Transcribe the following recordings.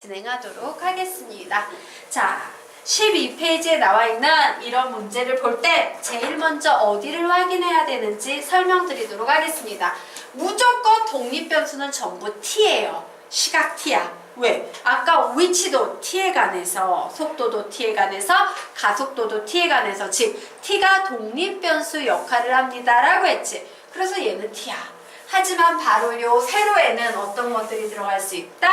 진행하도록 하겠습니다. 자, 12페이지에 나와 있는 이런 문제를 볼 때 제일 먼저 어디를 확인해야 되는지 설명드리도록 하겠습니다. 무조건 독립변수는 전부 t예요. 시각 t야. 왜? 아까 위치도 t에 관해서, 속도도 t에 관해서, 가속도도 t에 관해서, 즉 t가 독립변수 역할을 합니다라고 했지. 그래서 얘는 t야. 하지만 바로 요 세로에는 어떤 것들이 들어갈 수 있다?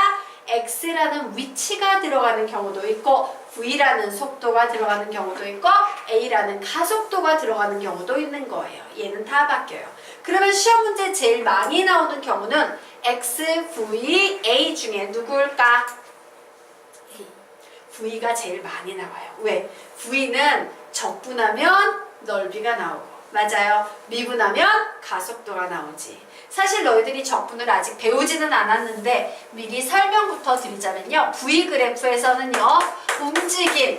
X라는 위치가 들어가는 경우도 있고 v라는 속도가 들어가는 경우도 있고 a라는 가속도가 들어가는 경우도 있는 거예요. 얘는 다 바뀌어요. 그러면 시험 문제 제일 많이 나오는 경우는 x, v, a 중에? A. v가 제일 많이 나와요. 왜? v는 적분하면 넓이가 나오고 맞아요. 미분하면 가속도가 나오지. 사실 너희들이 적분을 아직 배우지는 않았는데 미리 설명부터 드리자면요. V 그래프에서는요. 움직임,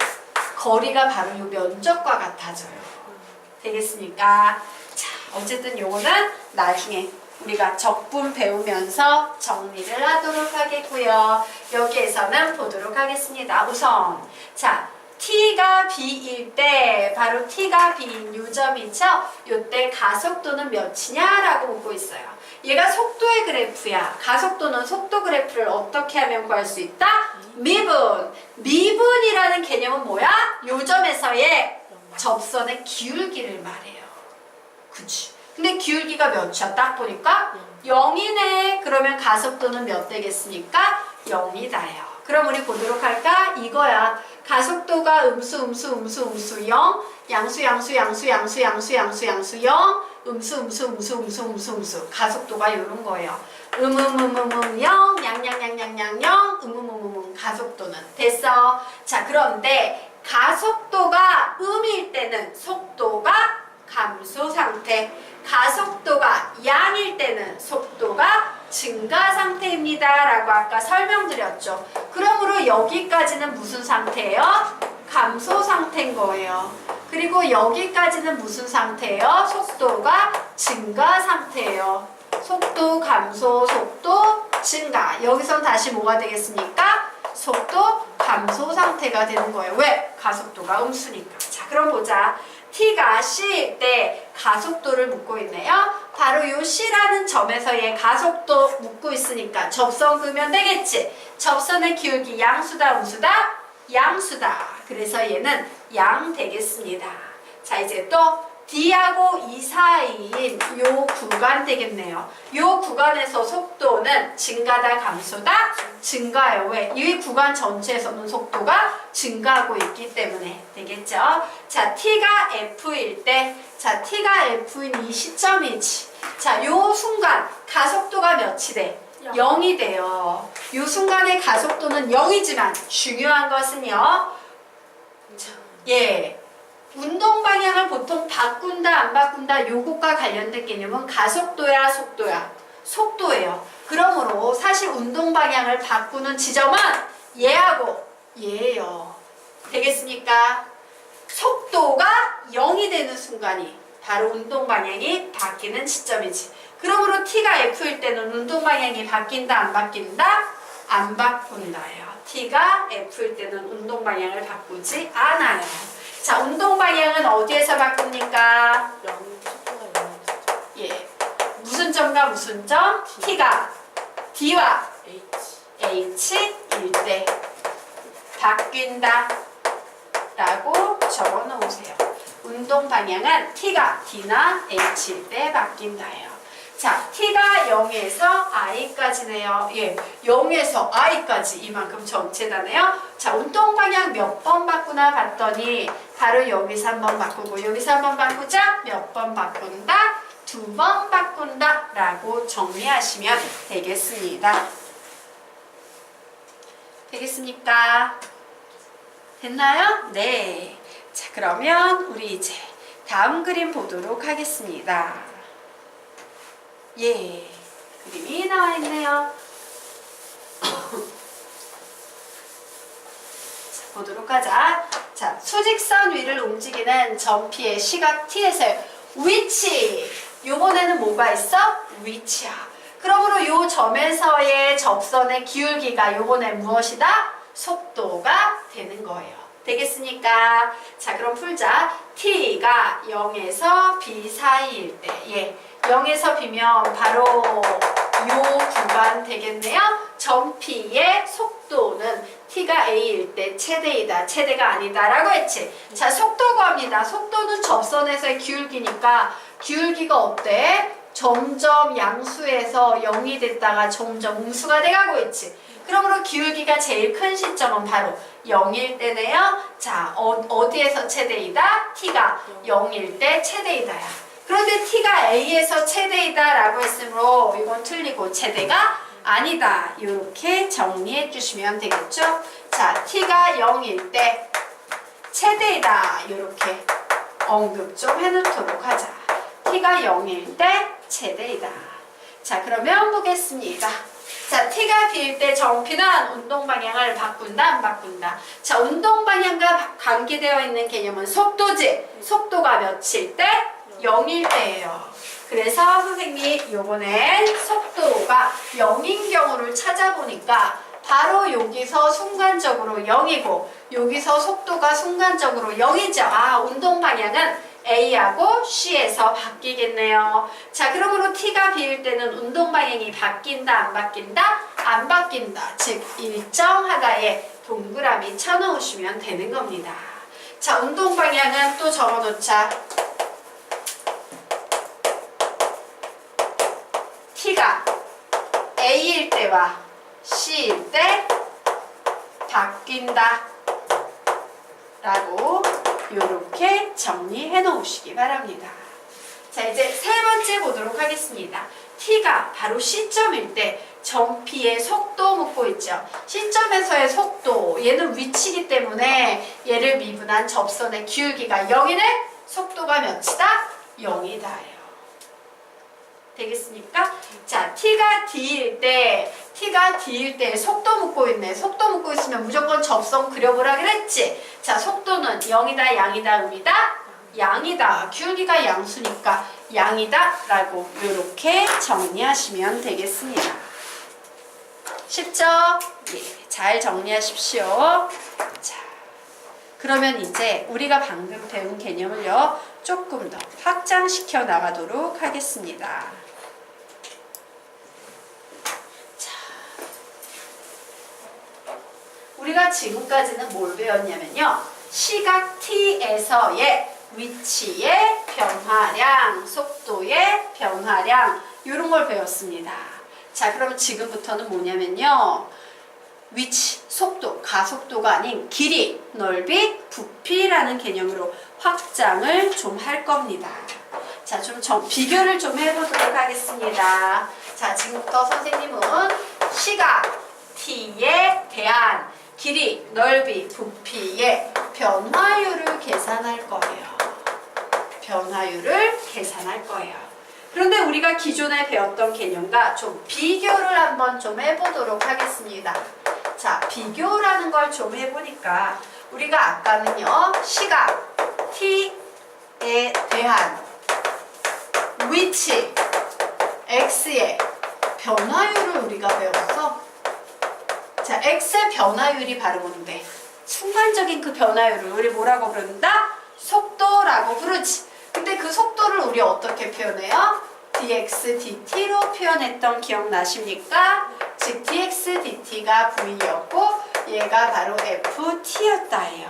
거리가 바로 이 면적과 같아져요. 되겠습니까? 자, 어쨌든 요거는 나중에 우리가 적분 배우면서 정리를 하도록 하겠고요. 여기에서는 보도록 하겠습니다. 우선 자, t가 b일 때 바로 t가 b인 요점이죠. 요때 가속도는 몇이냐라고 묻고 있어요. 얘가 속도의 그래프야. 가속도는 속도 그래프를 어떻게 하면 구할 수 있다? 미분. 미분이라는 개념은 뭐야? 요점에서의 접선의 기울기를 말해요. 그치. 근데 기울기가 몇이야? 딱 보니까 0이네. 그러면 가속도는 몇 되겠습니까? 0이다요. 그럼 우리 보도록 할까? 이거야. 가속도가 음수 음수 음수 음수 0 양수 양수 양수 양수 양수 양수 양수 0 음수 음수 음수 음수 음수 음수 가속도가 이런 거예요. 음음음음음 0 양양양양양 0 음음음음 가속도는 됐어. 자 그런데 가속도가 음일 때는 속도가 감소 상태 가속도가 양일 때는 속도가 증가 상태입니다. 라고 아까 설명드렸죠. 그러므로 여기까지는 무슨 상태예요? 감소 상태인 거예요. 그리고 여기까지는 무슨 상태예요? 속도가 증가 상태예요. 속도 감소, 속도 증가. 여기선 다시 뭐가 되겠습니까? 속도 감소 상태가 되는 거예요. 왜? 가속도가 음수니까. 자, 그럼 보자. T가 c일 때 가속도를 묻고 있네요. 바로 요 c라는 점에서의 가속도 묻고 있으니까 접선 그으면 되겠지. 접선의 기울기 양수다 음수다? 양수다. 그래서 얘는 양 되겠습니다. 자 이제 또 D하고 E 사이인 요 구간 되겠네요. 요 구간에서 속도는 증가다 감소다? 증가요. 왜? 이 구간 전체에서는 속도가 증가하고 있기 때문에 되겠죠? 자, T가 F일 때, 자, T가 F인 이 시점이지. 자, 요 순간 가속도가 몇이 돼? 0이 돼요. 요 순간의 가속도는 0이지만 중요한 것은요. 예. 운동 방향을 보통 바꾼다 안 바꾼다 요것과 관련된 개념은 가속도야 속도야 속도예요. 그러므로 사실 운동 방향을 바꾸는 지점은 얘하고 얘예요. 되겠습니까? 속도가 0이 되는 순간이 바로 운동 방향이 바뀌는 시점이지. 그러므로 t가 f일 때는 운동 방향이 바뀐다 안 바뀐다? 안 바꾼다예요. t가 f일 때는 운동 방향을 바꾸지 않아요. 자, 운동 방향은 어디에서 바꿉니까? 예. 무슨 점과 무슨 점? t가 d와 h일 때 바뀐다 라고 적어 놓으세요. 운동 방향은 t가 d나 h일 때 바뀐다예요. 자, t가 0에서 i까지네요. 예, 0에서 i까지 이만큼 전체다네요. 자, 운동 방향 몇 번 바꾸나 봤더니 바로 여기서 한번 바꾸고 여기서 한번 바꾸자 몇 번 바꾼다? 두 번 바꾼다 라고 정리하시면 되겠습니다. 되겠습니까? 됐나요? 네. 자, 그러면 우리 이제 다음 그림 보도록 하겠습니다. 예. 그림이 나와 있네요. 자, 보도록 하자. 자, 수직선 위를 움직이는 점피의 시각 t에서의 위치. 요번에는 뭐가 있어? 위치야. 그러므로 요 점에서의 접선의 기울기가 요번에 무엇이다? 속도가 되는 거예요. 되겠습니까? 자, 그럼 풀자. t가 0에서 b 사이일 때, 예, 0에서 b면 바로 요 구간 되겠네요. 점 p의 속도는 t가 a일 때 최대이다, 최대가 아니다라고 했지. 자, 속도 구합니다. 속도는 접선에서의 기울기니까 기울기가 어때? 점점 양수에서 0이 됐다가 점점 음수가 돼가고 있지. 그러므로 기울기가 제일 큰 시점은 바로 0일 때네요. 자, 어, 디에서 최대이다? t가 0일 때 최대이다야. 그런데 t가 a에서 최대이다 라고 했으므로 이건 틀리고 최대가 아니다. 이렇게 정리해 주시면 되겠죠? 자, t가 0일 때 최대이다. 이렇게 언급 좀 해놓도록 하자. t가 0일 때 최대이다. 자, 그러면 보겠습니다. 자, t가 b일 때 정피는 운동 방향을 바꾼다, 안 바꾼다. 자, 운동 방향과 관계되어 있는 개념은 속도지. 속도가 몇일 때? 0일 때예요. 그래서 선생님이 요번엔 속도가 0인 경우를 찾아보니까 바로 여기서 순간적으로 0이고 여기서 속도가 순간적으로 0이죠. 아, 운동 방향은 A하고 C에서 바뀌겠네요. 자, 그러므로 T가 B일 때는 운동 방향이 바뀐다, 안 바뀐다? 안 바뀐다. 즉, 일정하다에 동그라미 쳐놓으시면 되는 겁니다. 자, 운동 방향은 또 적어놓자. T가 A일 때와 C일 때 바뀐다. 라고 이렇게 정리해 놓으시기 바랍니다. 자, 이제 세 번째 보도록 하겠습니다. t가 바로 시점일 때 점피의 속도 묻고 있죠. 시점에서의 속도, 얘는 위치이기 때문에 얘를 미분한 접선의 기울기가 0이네? 속도가 몇이다? 0이다예요. 되겠습니까? 자, t가 d일 때, t가 d일 때 속도 묻고 있네. 속도 묻고 있으면 무조건 접선 그려보라 그랬지? 자, 속도는 0이다, 양이다, 음이다? 양이다. 기울기가 양수니까 양이다. 라고 이렇게 정리하시면 되겠습니다. 쉽죠? 예, 잘 정리하십시오. 자, 그러면 이제 우리가 방금 배운 개념을요, 조금 더 확장시켜 나가도록 하겠습니다. 우리가 지금까지는 뭘 배웠냐면요. 시각 t에서의 위치의 변화량, 속도의 변화량 이런 걸 배웠습니다. 자, 그럼 지금부터는 뭐냐면요. 위치, 속도, 가속도가 아닌 길이, 넓이, 부피라는 개념으로 확장을 좀 할 겁니다. 자, 좀 정- 비교를 좀 해보도록 하겠습니다. 자, 지금부터 선생님은 시각 t에 대한 길이, 넓이, 부피의 변화율을 계산할 거예요. 변화율을 계산할 거예요. 그런데 우리가 기존에 배웠던 개념과 좀 비교를 한번 좀 해보도록 하겠습니다. 자, 비교라는 걸 좀 해보니까 우리가 아까는요, 시각 t에 대한 위치 x의 변화율을 우리가 배웠어. 자, x의 변화율이 바로 뭔데? 순간적인 그 변화율을 우리 뭐라고 부른다? 속도라고 부르지. 근데 그 속도를 우리 어떻게 표현해요? dx dt로 표현했던 기억나십니까? 즉 dx dt가 v였고 얘가 바로 ft였다예요.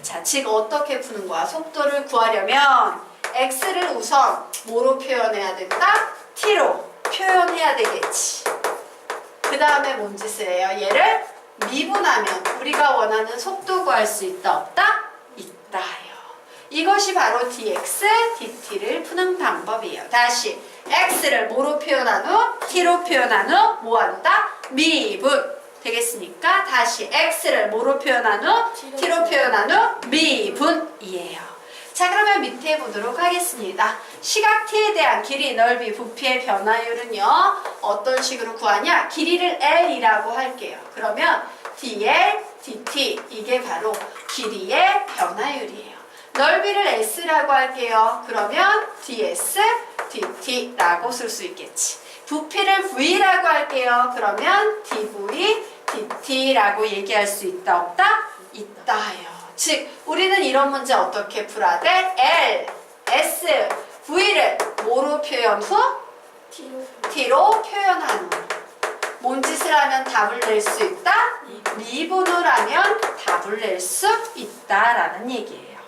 자, 즉 어떻게 푸는 거야? 속도를 구하려면 x를 우선 뭐로 표현해야 된다? t로 표현해야 되겠지. 그 다음에 뭔 짓을 해요? 얘를 미분하면 우리가 원하는 속도 구할 수 있다 없다? 있다요. 이것이 바로 dx, dt를 푸는 방법이에요. 다시 x를 뭐로 표현한 후 t로 표현한 후 뭐한다? 미분 되겠습니까? 다시 x를 뭐로 표현한 후 t로 표현한 후 미분이에요. 자 그러면 밑에 보도록 하겠습니다. 시각 t에 대한 길이, 넓이, 부피의 변화율은요. 어떤 식으로 구하냐? 길이를 L이라고 할게요. 그러면 dl, dt 이게 바로 길이의 변화율이에요. 넓이를 S라고 할게요. 그러면 ds, dt라고 쓸 수 있겠지. 부피를 V라고 할게요. 그러면 dV, dt라고 얘기할 수 있다 없다? 있다요. 즉 우리는 이런 문제 어떻게 풀어야 돼? L, S, V를 뭐로 표현 후? t로 표현한 후. 뭔 짓을 하면 답을 낼 수 있다? 미분을 하면 답을 낼 수 있다라는 얘기예요.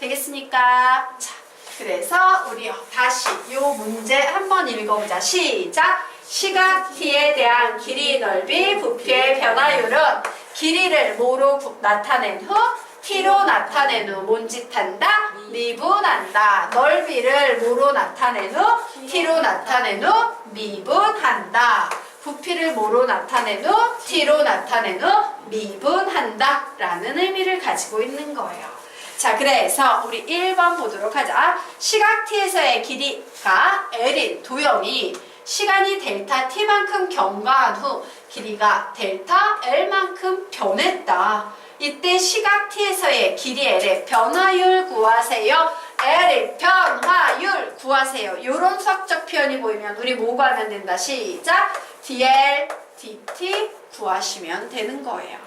되겠습니까? 자, 그래서 우리 다시 이 문제 한번 읽어보자. 시작! 시각 t에 대한 길이, 넓이, 부피의 변화율은 길이를 뭐로 구- 나타낸 후 t로 나타낸 후 뭔짓한다? 미분한다. 넓이를 뭐로 나타낸 후 t로 나타낸 후 미분한다. 부피를 뭐로 나타낸 후 t로 나타낸 후 미분한다 라는 의미를 가지고 있는 거예요. 자 그래서 우리 1번 보도록 하자. 시각 t에서의 길이가 l인 도형이 시간이 델타 t만큼 경과한 후 길이가 델타 l만큼 변했다. 이때 시각 t에서의 길이 l의 변화율 구하세요. L의 변화율 구하세요. 이런 수학적 표현이 보이면 우리 뭐 구하면 된다. 시작. dl, dt 구하시면 되는 거예요.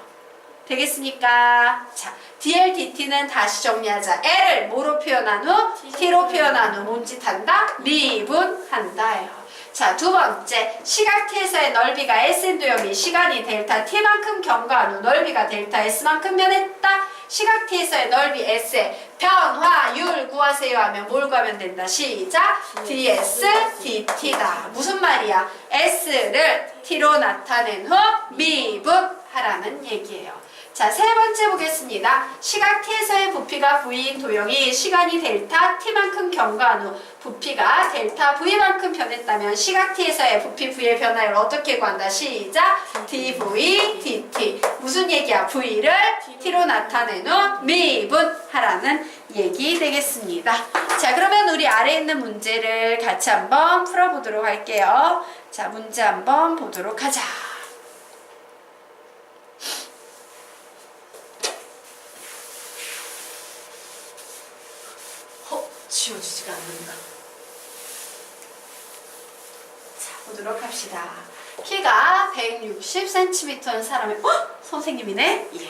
되겠습니까? 자, dl, dt는 다시 정리하자. l을 뭐로 표현한 후? t로 표현한 후 뭔짓한다? 미분한다예요. 자, 두 번째. 시각 t에서의 넓이가 s인 도형이 시간이 델타 t만큼 경과한 후 넓이가 델타 s만큼 변했다. 시각 t에서의 넓이 s의 변화율 구하세요 하면 뭘 구하면 된다. 시작. ds, dt다. 무슨 말이야? s를 t로 나타낸 후 미분하라는 얘기예요. 자, 세 번째 보겠습니다. 시각 t에서의 부피가 v인 도형이 시간이 델타 t만큼 경과한 후 부피가 델타 v만큼 변했다면 시각 t에서의 부피 v의 변화를 어떻게 구한다? 시작! dv, dt. 무슨 얘기야? v를 t로 나타낸 후 미분하라는 얘기 되겠습니다. 자, 그러면 우리 아래에 있는 문제를 같이 한번 풀어보도록 할게요. 자, 문제 한번 보도록 하자. 어, 지워지지가 않는다. 자, 보도록 합시다. 키가 160cm인 사람이, 어? 선생님이네? 예.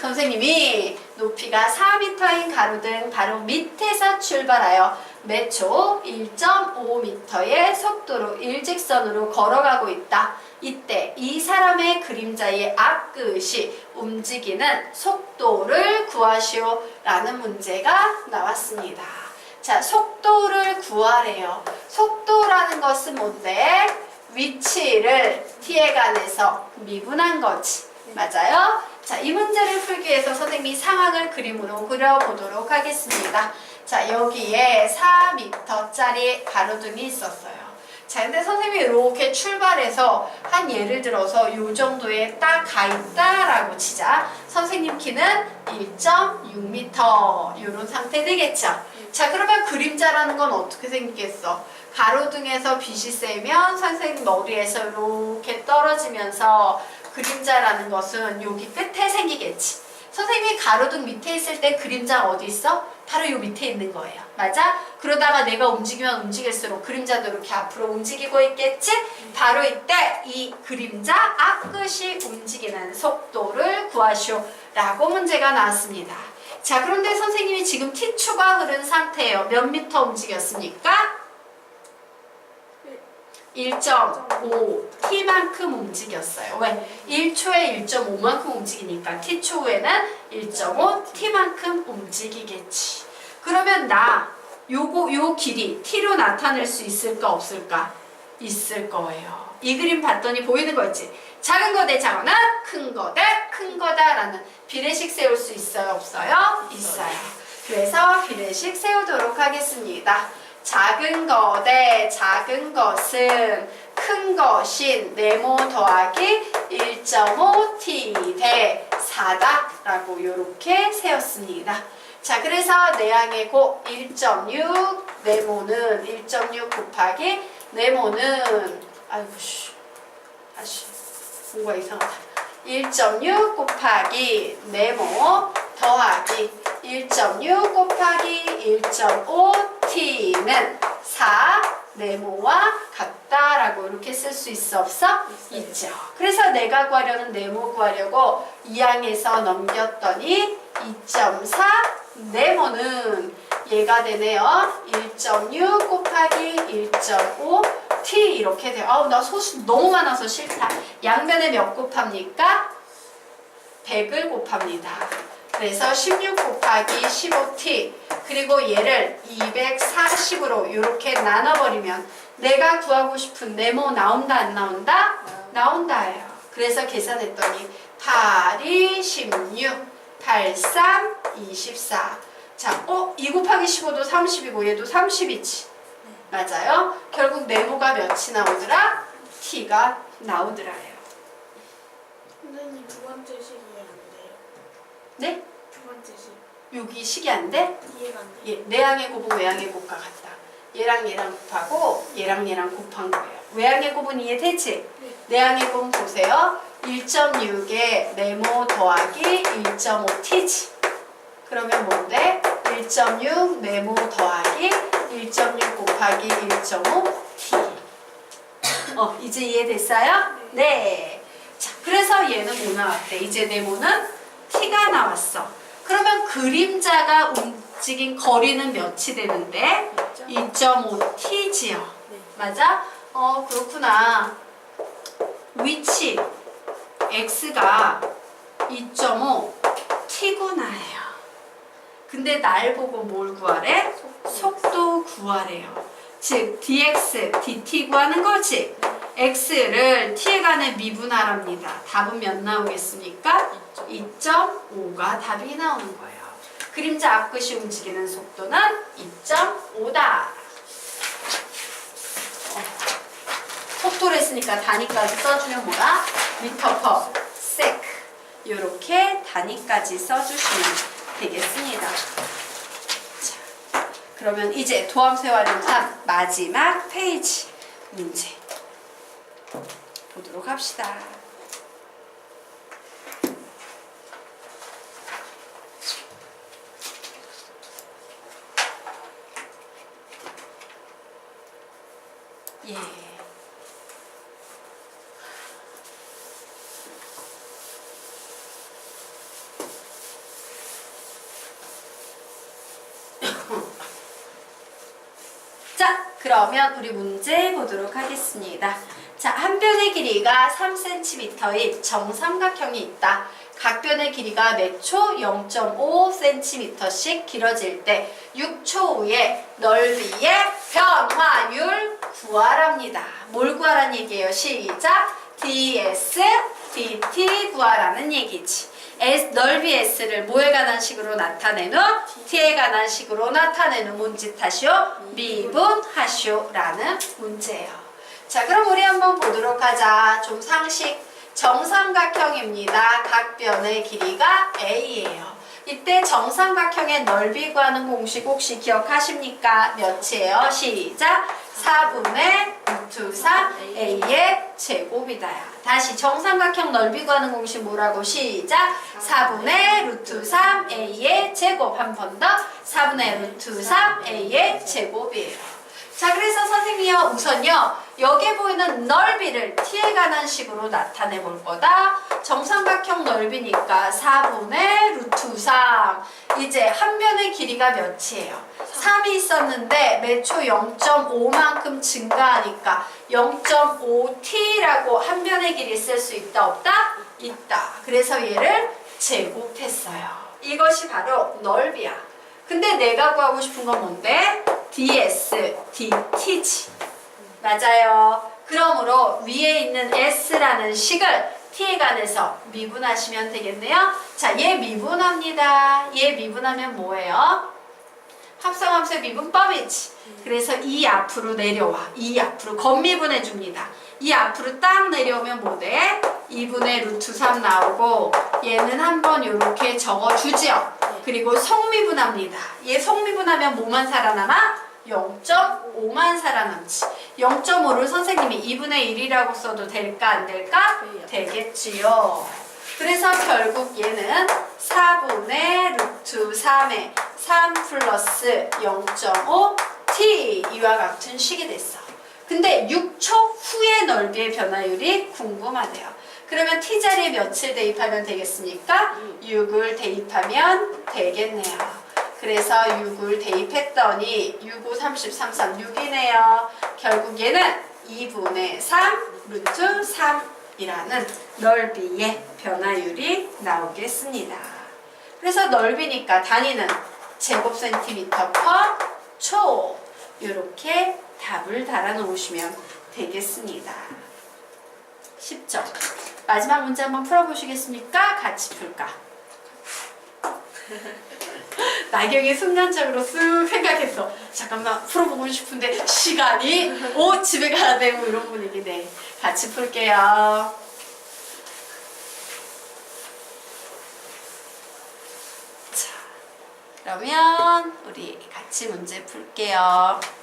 선생님이 높이가 4m인 가로등 바로 밑에서 출발하여 매초 1.5m의 속도로 일직선으로 걸어가고 있다. 이때 이 사람의 그림자의 앞끝이 움직이는 속도를 구하시오 라는 문제가 나왔습니다. 자, 속도를 구하래요. 속도라는 것은 뭔데? 위치를 t에 관해서 미분한 거지. 맞아요? 자, 이 문제를 풀기 위해서 선생님이 상황을 그림으로 그려보도록 하겠습니다. 자, 여기에 4m짜리 가로등이 있었어요. 자, 근데 선생님이 이렇게 출발해서 한 예를 들어서 요 정도에 딱 가 있다라고 치자. 선생님 키는 1.6m 이런 상태 되겠죠. 자, 그러면 그림자라는 건 어떻게 생기겠어? 가로등에서 빛이 세면 선생님 머리에서 이렇게 떨어지면서 그림자라는 것은 여기 끝에 생기겠지. 선생님이 가로등 밑에 있을 때 그림자가 어디 있어? 바로 요 밑에 있는 거예요. 맞아? 그러다가 내가 움직이면 움직일수록 그림자도 이렇게 앞으로 움직이고 있겠지? 바로 이때 이 그림자 앞끝이 움직이는 속도를 구하시오 라고 문제가 나왔습니다. 자, 그런데 선생님이 지금 t초가 흐른 상태예요. 몇 미터 움직였습니까? 1.5 t만큼 움직였어요. 왜? 1초에 1.5만큼 움직이니까 t초 후에는 1.5 t만큼 움직이겠지. 그러면 나 요거 요 길이 t로 나타낼 수 있을까 없을까? 있을 거예요. 이 그림 봤더니 보이는 거 있지? 작은 거대 작거나 큰거대큰 거다라는 비례식 세울 수 있어요 없어요? 있어요. 그래서 비례식 세우도록 하겠습니다. 작은 거 대 작은 것은 큰 것인 네모 더하기 1.5t 대 4다라고 이렇게 세웠습니다. 자, 그래서 내항의 고1.6 네모는 1.6 곱하기 네모는 아이고 씨 다시 뭔가 이상하다. 1.6 곱하기 네모 더하기 1.6 곱하기 1.5t는 4 네모와 같다라고 이렇게 쓸 수 있어 없어? 있죠. 그래서 내가 구하려는 네모 구하려고 2항에서 넘겼더니 2.4 네모는 얘가 되네요. 1.6 곱하기 1.5 t 이렇게 돼요. 아우 나 소수 너무 많아서 싫다. 양면에 몇 곱합니까? 100을 곱합니다. 그래서 16 곱하기 15t 그리고 얘를 240으로 이렇게 나눠버리면 내가 구하고 싶은 네모 나온다 안 나온다? 나온다예요. 그래서 계산했더니 8이 16, 8, 3, 24. 자, 어? 2 곱하기 15도 30이고 얘도 30이지. 맞아요? 결국 네모가 몇이 나오더라? t가 나오더라예요. 선생님 두 번째 식이 안 돼요. 네? 두 번째 식 여기 식이 안 돼? 이해가 안 돼요. 예, 내항의 곱은 외항의 곱과 같다. 얘랑 얘랑 곱하고 얘랑 얘랑 곱한 거예요. 외항의 곱은 이해되지? 네. 내항의 곱은 보세요. 1.6에 네모 더하기 1.5t지. 그러면 뭔데? 1.6 네모 더하기 1.6 곱하기 1.5t. 어, 이제 이해됐어요? 네. 자, 그래서 얘는 뭐 나왔대? 이제 네모는 t가 나왔어. 그러면 그림자가 움직인 거리는 몇이 되는데? 2.5t지요. 네. 맞아? 어, 그렇구나. 위치 x가 2.5 t구나예요. 근데 날 보고 뭘 구하래? 속도 구하래요. 즉 dx, dt 구하는 거지. x를 t에 관해 미분하랍니다. 답은 몇 나오겠습니까? 2.5가 답이 나오는 거예요. 그림자 앞끝이 움직이는 속도는 2.5다. 속도를 했으니까 단위까지 써주면 뭐야? 미터 퍼 세크 이렇게 단위까지 써주시면 되겠습니다. 자, 그러면 이제 도함수 활용 3 마지막 페이지 문제 보도록 합시다. 예. 자, 그러면 우리 문제 보도록 하겠습니다. 자, 한 변의 길이가 3cm인 정삼각형이 있다. 각 변의 길이가 몇 초? 0.5cm씩 길어질 때 6초 후에 넓이의 변화율 구하랍니다. 뭘 구하라는 얘기예요? 시작! ds, dt 구하라는 얘기지. S, 넓이 S를 뭐에 관한 식으로 나타내노? T에 관한 식으로 나타내는 문제 탓이요? 미분하쇼 라는 문제예요. 자 그럼 우리 한번 보도록 하자. 좀 상식. 정삼각형입니다. 각 변의 길이가 A예요. 이때 정삼각형의 넓이 구하는 공식 혹시 기억하십니까? 몇이에요? 시작! 4분의 루트 3 A의 제곱이다야. 다시 정삼각형 넓이 구하는 공식 뭐라고? 시작! 4분의 루트 3 A의 제곱 한 번 더 4분의 루트 3 A의 제곱이에요. 자 그래서 선생님이요 우선요 여기에 보이는 넓이를 t에 관한 식으로 나타내 볼 거다. 정삼각형 넓이니까 4분의 루트 3 이제 한 변의 길이가 몇이에요? 3이 있었는데 매초 0.5만큼 증가하니까 0.5t라고 한 변의 길이 쓸수 있다 없다? 있다. 그래서 얘를 제곱했어요. 이것이 바로 넓이야 근데 내가 구하고 싶은 건 뭔데? ds, dt지. 맞아요. 그러므로 위에 있는 s라는 식을 t에 관해서 미분하시면 되겠네요. 자, 얘 미분합니다. 얘 미분하면 뭐예요? 합성함수의 미분법이지. 그래서 이 앞으로 내려와. 이 앞으로 겉미분해 줍니다. 이 앞으로 딱 내려오면 뭐 돼? 2분의 루트 3 나오고 얘는 한번 이렇게 적어주지요. 그리고 성미분합니다. 얘 성미분하면 뭐만 살아남아? 0.5만 살아남지. 0.5를 선생님이 2분의 1이라고 써도 될까 안 될까? 되겠지요. 그래서 결국 얘는 4분의 루트 3의 3 플러스 0.5 t 이와 같은 식이 됐어. 근데 6초 후의 넓이의 변화율이 궁금하대요. 그러면 t자리에 몇을 대입하면 되겠습니까? 6을 대입하면 되겠네요. 그래서 6을 대입했더니 6, 5, 33, 3, 6이네요. 결국 얘는 2분의 3 루트 3이라는 넓이의 변화율이 나오겠습니다. 그래서 넓이니까 단위는 제곱 센티미터 퍼 초. 이렇게 답을 달아 놓으시면 되겠습니다. 10점. 마지막 문제 한번 풀어보시겠습니까? 같이 풀까? 나경이 순간적으로 쓱 생각했어. 잠깐만 풀어보고 싶은데 시간이 오 집에 가야 되고 이런 분위기네. 같이 풀게요. 자, 그러면 우리 같이 문제 풀게요.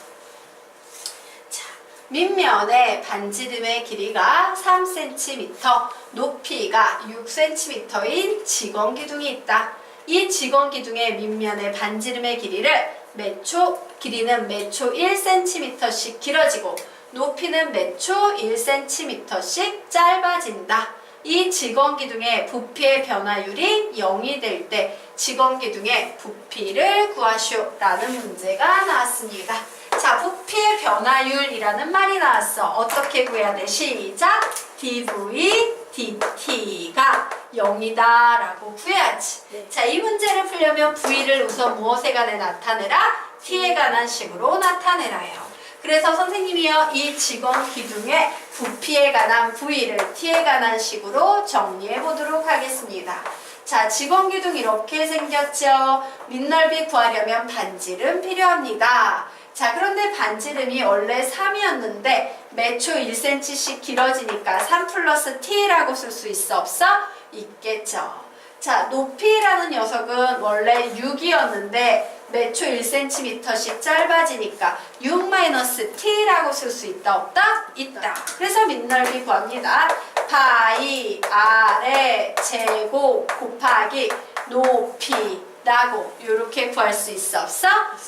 자, 밑면의 반지름의 길이가 3cm, 높이가 6cm인 직원 기둥이 있다. 이 직원 기둥의 밑면의 반지름의 길이를 매초 길이는 매초 1cm씩 길어지고 높이는 매초 1cm씩 짧아진다. 이 직원 기둥의 부피의 변화율이 0이 될 때 직원 기둥의 부피를 구하시오라는 문제가 나왔습니다. 자, 부피의 변화율이라는 말이 나왔어. 어떻게 구해야 돼? 시작. dv dt가 0이다 라고 구해야지. 네. 자, 이 문제를 풀려면 v를 우선 무엇에 관해 나타내라? t에 관한 식으로 나타내라요. 그래서 선생님이요, 이 직원 기둥의 부피에 관한 v를 t에 관한 식으로 정리해 보도록 하겠습니다. 자, 직원 기둥 이렇게 생겼죠. 밑넓이 구하려면 반지름 필요합니다. 자, 그런데 반지름이 원래 3이었는데 매초 1cm씩 길어지니까 3 플러스 t라고 쓸 수 있어 없어? 있겠죠. 자, 높이라는 녀석은 원래 6이었는데 매초 1cm씩 짧아지니까 6-t라고 쓸 수 있다 없다? 있다. 그래서 밑넓이 구합니다. 파이 아래 제곱 곱하기 높이라고 이렇게 구할 수 있어 없어?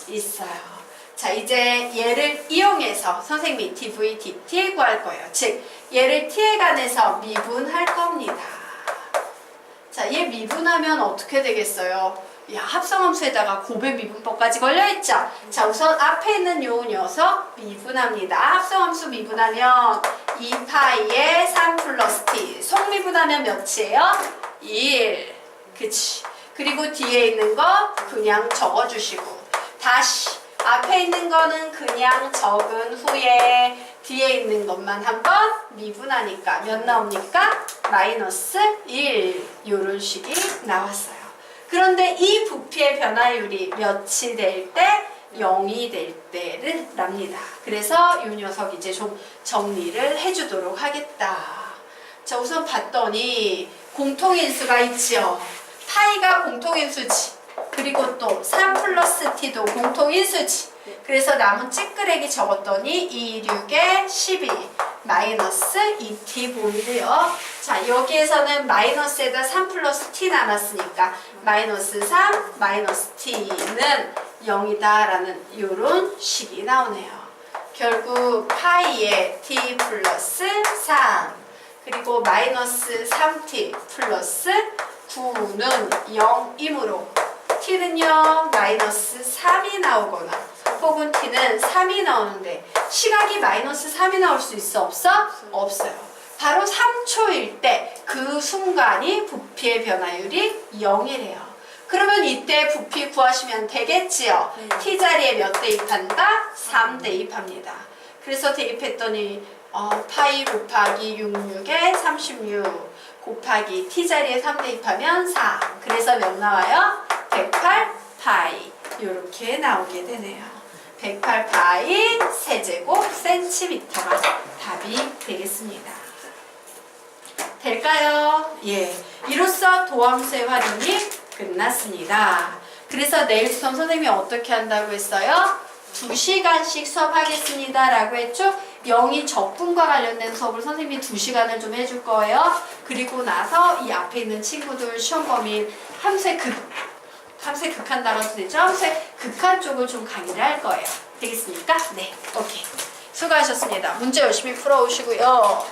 있어요. 자 이제 얘를 이용해서 선생님이 dv dt 구할 거예요. 즉 얘를 t에 관해서 미분할 겁니다. 자, 얘 미분하면 어떻게 되겠어요? 야, 합성함수에다가 고배 미분법까지 걸려있죠? 자, 우선 앞에 있는 요 녀석 미분합니다. 합성함수 미분하면 2파이에 3 플러스 t. 속미분하면 몇이에요? 1. 그치. 그리고 뒤에 있는 거 그냥 적어주시고. 다시. 앞에 있는 거는 그냥 적은 후에 뒤에 있는 것만 한번 미분하니까 몇 나옵니까? 마이너스 1 이런 식이 나왔어요. 그런데 이 부피의 변화율이 몇이 될 때? 0이 될 때를 납니다. 그래서 이 녀석 이제 좀 정리를 해주도록 하겠다. 자 우선 봤더니 공통인수가 있지요. 파이가 공통인수지. 그리고 또 3 플러스 t도 공통 인수지. 그래서 남은 찌끄레기 적었더니 2, 6에 12 마이너스 2t 보이래요. 자 여기에서는 마이너스에다 3 플러스 t 남았으니까 마이너스 3 마이너스 t는 0이다 라는 이런 식이 나오네요. 결국 파이에 t 플러스 3 그리고 마이너스 3t 플러스 9는 0이므로 t는요 마이너스 3이 나오거나 혹은 t는 3이 나오는데 시각이 마이너스 3이 나올 수 있어 없어? 없어요. 바로 3초일 때 그 순간이 부피의 변화율이 0이래요. 그러면 이때 부피 구하시면 되겠지요. 네. t 자리에 몇 대입한다? 3 대입합니다. 그래서 대입했더니 어, 파이 곱하기 66에 36 곱하기 t 자리에 3 대입하면 4. 그래서 몇 나와요? 108 파이 이렇게 나오게 되네요. 108 파이 세제곱 센티미터가 답이 되겠습니다. 될까요? 예. 이로써 도함수의 활용이 끝났습니다. 그래서 내일 수업 선생님이 어떻게 한다고 했어요? 2시간씩 수업하겠습니다. 라고 했죠? 영이 적분과 관련된 수업을 선생님이 2시간을 좀 해줄 거예요. 그리고 나서 이 앞에 있는 친구들 시험 범위 함수의 극, 함수의 극한 나눠도 되죠? 함수의 극한 쪽을 좀 강의를 할 거예요. 되겠습니까? 네, 오케이. 수고하셨습니다. 문제 열심히 풀어오시고요.